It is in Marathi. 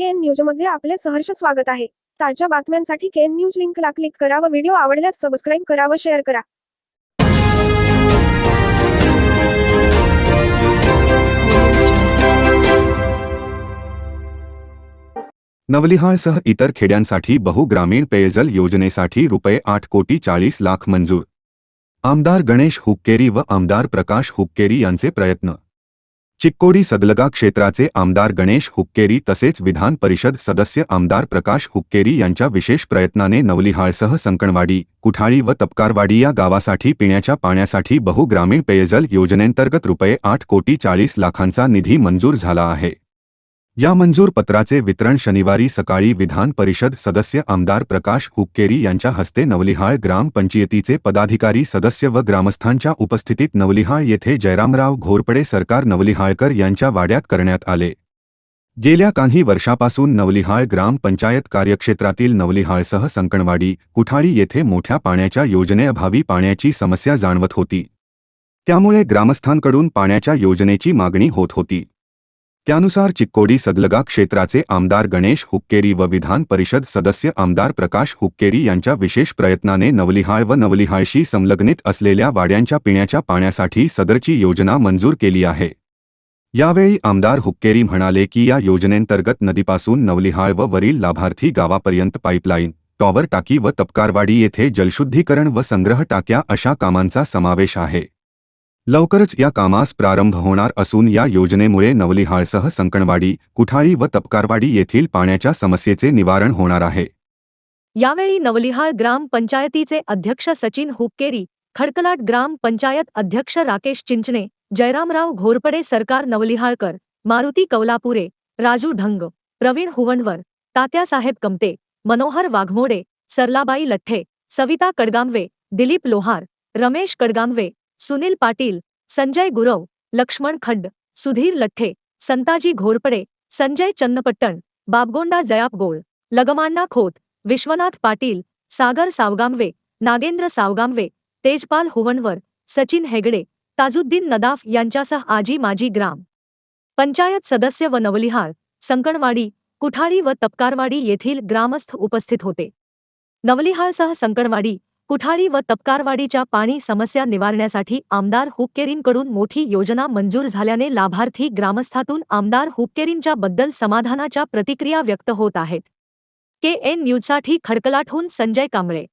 केन न्यूजमध्ये आपले सहर्ष स्वागत आहे. ताज्या बातम्यांसाठी केन न्यूज लिंकला क्लिक करा व व्हिडिओ आवडल्यास सबस्क्राईब करा व शेअर करा. नवलिहाळसह इतर खेड्यांसाठी बहुग्रामीण पेयजल योजनेसाठी रुपये आठ कोटी चाळीस लाख मंजूर. आमदार गणेश हुक्केरी व आमदार प्रकाश हुक्केरी यांचे प्रयत्न चिक्कोडी सदलगा क्षेत्राचे आमदार गणेश हुक्केरी तसेच विधान परिषद सदस्य आमदार प्रकाश हुक्केरी यांच्या विशेष प्रयत्नाने नवलिहाळसह संकणवाडी कुठाळी व तपकारवाडी या गावासाठी पिण्याच्या पाण्यासाठी बहुग्रामीण पेयजल योजनेंतर्गत रुपये आठ कोटी चाळीस लाखांचा निधी मंजूर झाला आहे. या मंजूर पत्राचे वितरण शनिवारी सकाळी विधान परिषद सदस्य आमदार प्रकाश हुक्केरी यांच्या हस्ते नवलिहाळ ग्रामपंचायतीचे पदाधिकारी सदस्य व ग्रामस्थांच्या उपस्थितीत नवलिहाळ येथे जयरामराव घोरपडे सरकार नवलिहाळकर यांच्या वाड्यात करण्यात आले. गेल्या काही वर्षापासून नवलिहाळ ग्रामपंचायत कार्यक्षेत्रातील नवलिहाळसह संकणवाडी कुठाळी येथे मोठ्या पाण्याच्या योजनेअभावी पाण्याची समस्या जाणवत होती. त्यामुळे ग्रामस्थांकडून पाण्याच्या योजनेची मागणी होत होती. त्यानुसार चिक्कोडी सदलगा क्षेत्राचे आमदार गणेश हुक्केरी व विधान परिषद सदस्य आमदार प्रकाश हुक्केरी यांच्या विशेष प्रयत्नाने नवलिहाळ व नवलिहाळशी संलग्नित असलेल्या वाड्यांच्या पिण्याच्या पाण्यासाठी सदरची योजना मंजूर केली आहे. यावेळी आमदार हुक्केरी म्हणाले की या योजनेंतर्गत नदीपासून नवलिहाळ व वरील लाभार्थी गावापर्यंत पाईपलाईन टॉवर टाकी व तपकारवाडी येथे जलशुद्धीकरण व संग्रह टाक्या अशा कामांचा समावेश आहे. लवकरच या कामास प्रारंभ होणार असून या योजनेमुळे नवलिहाळसह संकणवाडी कुठाळी व तपकारवाडी येथील पाण्याच्या समस्येचे निवारण होणार आहे. यावेळी नवलिहाळ ग्राम पंचायतीचे अध्यक्ष सचिन हुक्केरी खडकलाट ग्राम पंचायत अध्यक्ष राकेश चिंचणे जयरामराव घोरपडे सरकार नवलिहाळकर मारुती कौलापुरे राजू ढंग प्रवीण हुवणवर तात्यासाहेब कमते मनोहर वाघमोडे सरलाबाई लठ्ठे सविता कडगामवे दिलीप लोहार रमेश कडगामवे सुनील पाटील संजय गुरव लक्ष्मण खड्ड सुधीर लठ्ठे संताजी घोरपडे संजय चन्नपट्टण बाबगोंडा जयापगोळ लगमांना खोत विश्वनाथ पाटील सागर सावगामवे नागेंद्र सावगामवे तेजपाल हुवणवर सचिन हेगडे ताजुद्दीन नदाफ यांच्यासह आजी माजी ग्राम. पंचायत सदस्य व नवलिहाळ संकणवाडी कुठाळी व तपकारवाडी येथील ग्रामस्थ उपस्थित होते. नवलिहाळसह संकणवाडी कुठाळी व तपकारवाडीच्या पाणी समस्या निवारण्यासाठी आमदार हुक्केरींकडून मोठी योजना मंजूर झाल्याने लाभार्थी ग्रामस्थातून आमदार हुक्केरींच्या बद्दल समाधानाच्या प्रतिक्रिया व्यक्त होत आहेत. के एन न्यूजसाठी खडकलाटहून संजय कांबळे.